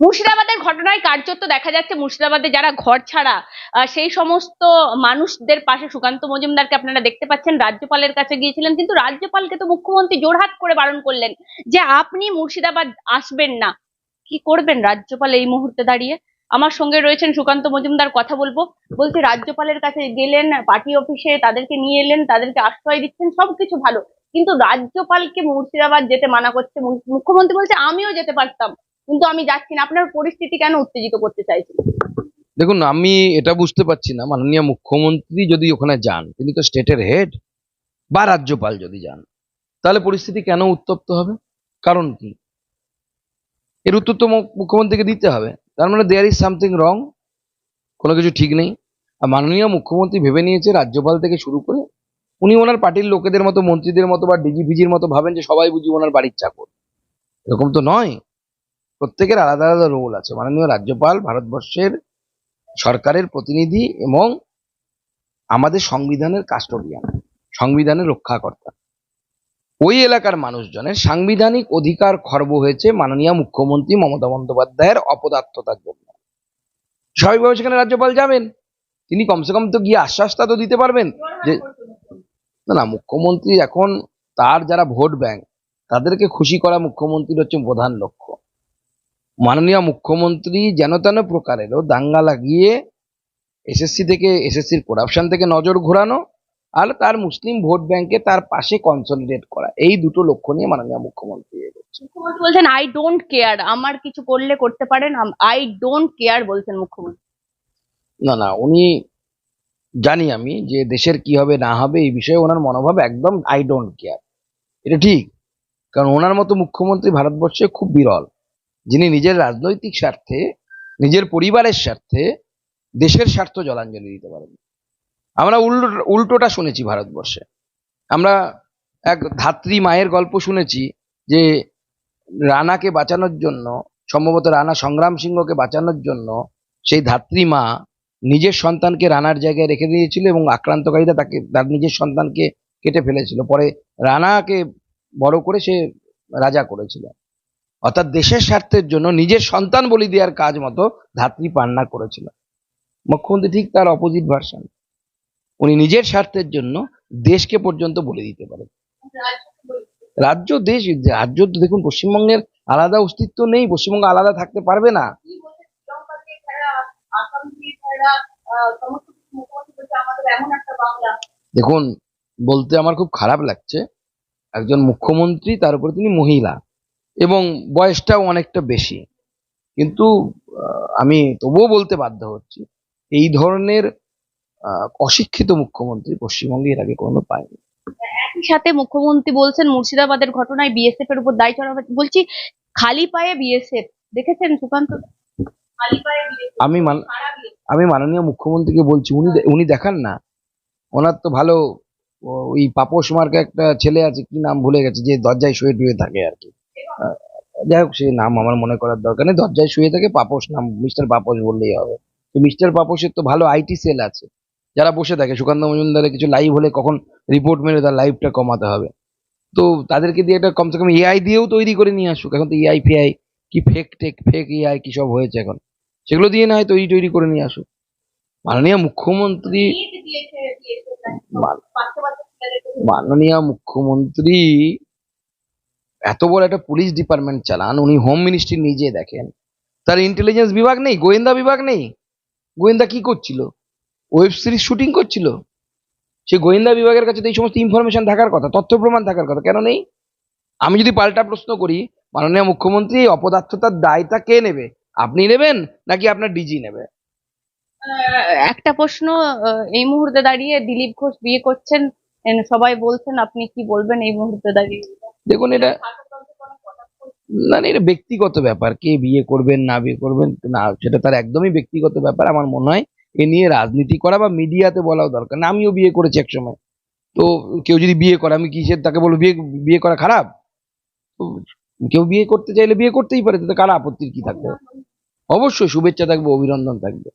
মুর্শিদাবাদের ঘটনায় কার্যত দেখা যাচ্ছে মুর্শিদাবাদে যারা ঘর ছাড়া সেই সমস্ত মানুষদের পাশে সুকান্ত মজুমদারকে আপনারা দেখতে পাচ্ছেন। রাজ্যপালের কাছে গিয়েছিলেন, কিন্তু রাজ্যপালকে তো মুখ্যমন্ত্রী জোরহাত করে বারণ করলেন যে আপনি মুর্শিদাবাদ আসবেন না। কি করবেন রাজ্যপাল এই মুহূর্তে দাঁড়িয়ে? আমার সঙ্গে রয়েছেন সুকান্ত মজুমদার, কথা বলব। বলছি, রাজ্যপালের কাছে গেলেন, পার্টি অফিসে তাদেরকে নিয়ে এলেন, তাদেরকে আশ্রয় দিচ্ছেন, সবকিছু ভালো। কিন্তু রাজ্যপালকে মুর্শিদাবাদ যেতে মানা করছে মুখ্যমন্ত্রী বলছে, আমিও যেতে পারতাম। কিন্তু আমি যাচ্ছি না। আপনার পরিস্থিতি কেন উত্তেজিত করতে চাইছেন? দেখুন, আমি এটা বুঝতে পারছি না। মাননীয় মুখ্যমন্ত্রী যদি ওখানে যান, তিনি তো স্টেটের হেড, বা রাজ্যপাল যদি যান, তাহলে পরিস্থিতি কেন উত্তপ্ত হবে? কারণ কি? এর উত্তর তো মুখ্যমন্ত্রীকে দিতে হবে। তার মানে দেয়ার ইজ সামথিং রং কোনো কিছু ঠিক নেই। আর মাননীয় মুখ্যমন্ত্রী ভেবে নিয়েছে রাজ্যপাল থেকে শুরু করে, উনি ওনার পার্টির লোকেদের মতো, মন্ত্রীদের মতো বা ডিজিপিজির মতো ভাবেন যে সবাই বুঝি ওনার বাড়ির চাকর। এরকম তো নয়। প্রত্যেকের আলাদা আলাদা রোল আছে। মাননীয় রাজ্যপাল, ভারতবর্ষের সরকারের প্রতিনিধি এবং আমাদের সংবিধানের কাস্টোডিয়ান সংবিধানের রক্ষাকর্তা। ওই এলাকার মানুষজনের সাংবিধানিক অধিকার খর্ব হয়েছে মাননীয় মুখ্যমন্ত্রী মমতা বন্দ্যোপাধ্যায়ের অপদার্থতার জন্য। স্বাভাবিকভাবে সেখানে রাজ্যপাল যাবেন। তিনি কমসে কম তো গিয়ে আশ্বাসটা তো দিতে পারবেন যে না না, মুখ্যমন্ত্রী এখন তার যারা ভোট ব্যাংক তাদেরকে খুশি করা মুখ্যমন্ত্রীর হচ্ছে প্রধান লক্ষ্য। মাননীয় মুখ্যমন্ত্রী যেন তেন প্রকারেরও দাঙ্গা লাগিয়ে এসএসসি থেকে এসএসসির করাপশন থেকে নজর ঘোরানো আর তার মুসলিম ভোট ব্যাংকে তার পাশে কনসলিডেট করা। এই দুটো লক্ষ্য নিয়ে মাননীয় মুখ্যমন্ত্রী মুখ্যমন্ত্রী বলছেন আই ডোন্ট কেয়ার আমার কিছু করলে করতে পারেন। আই ডোন্ট কেয়ার বলছেন মুখ্যমন্ত্রী। না না উনি জানি আমি যে দেশের কি হবে না হবে এই বিষয়ে ওনার মনোভাব একদম আই ডোন্ট কেয়ার এটা ঠিক কারণ ওনার মতো মুখ্যমন্ত্রী ভারতবর্ষে খুব বিরল। যিনি নিজের রাজনৈতিক স্বার্থে, নিজের পরিবারের স্বার্থে দেশের স্বার্থ জলাঞ্জলি দিতে পারেন। আমরা উল্টো, উল্টোটা শুনেছি ভারতবর্ষে। আমরা এক ধাত্রী মায়ের গল্প শুনেছি যে রানাকে বাঁচানোর জন্য, সম্ভবত রানা সংগ্রাম সিংহকে বাঁচানোর জন্য সেই ধাত্রী মা নিজের সন্তানকে রানার জায়গায় রেখে দিয়েছিল এবং আক্রান্তকারীরা তাকে, তার নিজের সন্তানকে কেটে ফেলেছিল। পরে রানাকে বড় করে সে রাজা করেছিল। অর্থাৎ দেশের স্বার্থের জন্য নিজের সন্তান বলি দেওয়ার কাজ মতো ধাত্রী পান্না করেছিল। মুখ্যমন্ত্রী ঠিক তার অপোজিট ভার্সন উনি নিজের স্বার্থের জন্য দেশকে পর্যন্ত বলে দিতে পারেন। রাজ্য দেশ, রাজ্য দেখুন, পশ্চিমবঙ্গের আলাদা অস্তিত্ব নেই, পশ্চিমবঙ্গ আলাদা থাকতে পারবে না। দেখুন, বলতে আমার খুব খারাপ লাগছে। একজন মুখ্যমন্ত্রী, তার উপরে তিনি মহিলা। এবং বয়সটাও অনেকটা বেশি। কিন্তু আমি তবুও বলতে বাধ্য হচ্ছি এই ধরনের অশিক্ষিত মুখ্যমন্ত্রী পশ্চিমবঙ্গে এর আগে কোনো পায়নি। একই সাথে মুখ্যমন্ত্রী বলছেন মুর্শিদাবাদের ঘটনায় বিএসএফ এর উপর দায় চড়া হয়েছে। বলছি খালি পায়ে বিএসএফ দেখেছেন সুকান্ত? খালি পায়ে আমি মান আমি মাননীয় মুখ্যমন্ত্রীকে বলছি উনি উনি দেখান না। ওনার তো ভালো ওই পাপোশ মার্কে একটা ছেলে আছে কি নাম ভুলে গেছে যে দরজায় শুয়ে টুয়ে থাকে আর কি। যাই হোক সেই নাম আমার মনে করার দরকার নেই। দরজায় শুয়ে থাকে পাপোশ নাম মিস্টার পাপোশ বললেই হবে। তো মিস্টার পাপোশের তো ভালো আইটি সেল আছে। যারা বসে থাকে সুকান্ত মজুমদারের কিছু লাইভ হলে কখন রিপোর্ট মেরে তার লাইভটা কমাতে হবে। তো তাদেরকে দিয়ে একটা কমসে কম এআই দিয়েও তৈরি করে নিয়ে আসুক। এখন তো এআই ফেআই কি ফেক টেক ফেক এআই কি সব হয়েছে এখন? সেগুলো দিয়ে না হয় তৈরি তৈরি করে নিয়ে আসুক। মাননীয় মুখ্যমন্ত্রী মান- মাননীয় মুখ্যমন্ত্রী এত বড় একটা পুলিশ ডিপার্টমেন্ট চালান, উনি হোম মিনিস্ট্রি নিজে দেখেন। তার ইন্টেলিজেন্স বিভাগ নেই, গোয়েন্দা বিভাগ নেই। গোয়েন্দা কি করছিল? ওয়েব সিরিজ শুটিং করছিল। সে গোয়েন্দা বিভাগের কাছে তো এই সমস্ত ইনফরমেশন থাকার কথা, তথ্য প্রমাণ থাকার কথা, কেন নেই? আমি যদি পাল্টা প্রশ্ন করি, মাননীয় মুখ্যমন্ত্রী এই অপদার্থতার দায়টা কে নেবে? আপনি নেবেন নাকি আপনার ডিজি নেবে? একটা প্রশ্ন এই মুহূর্তে দাঁড়িয়ে দিলীপ ঘোষ বিয়ে করছেন সবাই বলছেন, আপনি কি বলবেন এই মুহূর্তে দাঁড়িয়ে? দেখুন, এটা না এটা ব্যক্তিগত ব্যাপার। কে বিয়ে করবেন, না বিয়ে করবেন, না, সেটা তার একদমই ব্যক্তিগত ব্যাপার। আমার মনে হয় এ নিয়ে রাজনীতি করা বা মিডিয়াতে বলাও দরকার না। আমিও বিয়ে করেছি একসময় তো কেউ যদি বিয়ে করে, আমি কিসের তাকে বলব, বিয়ে বিয়ে করা খারাপ? কেউ বিয়ে করতে চাইলে বিয়ে করতেই পারে, তাতে কার আপত্তির কি থাকবে? অবশ্যই শুভেচ্ছা থাকবে, অভিনন্দন থাকবে।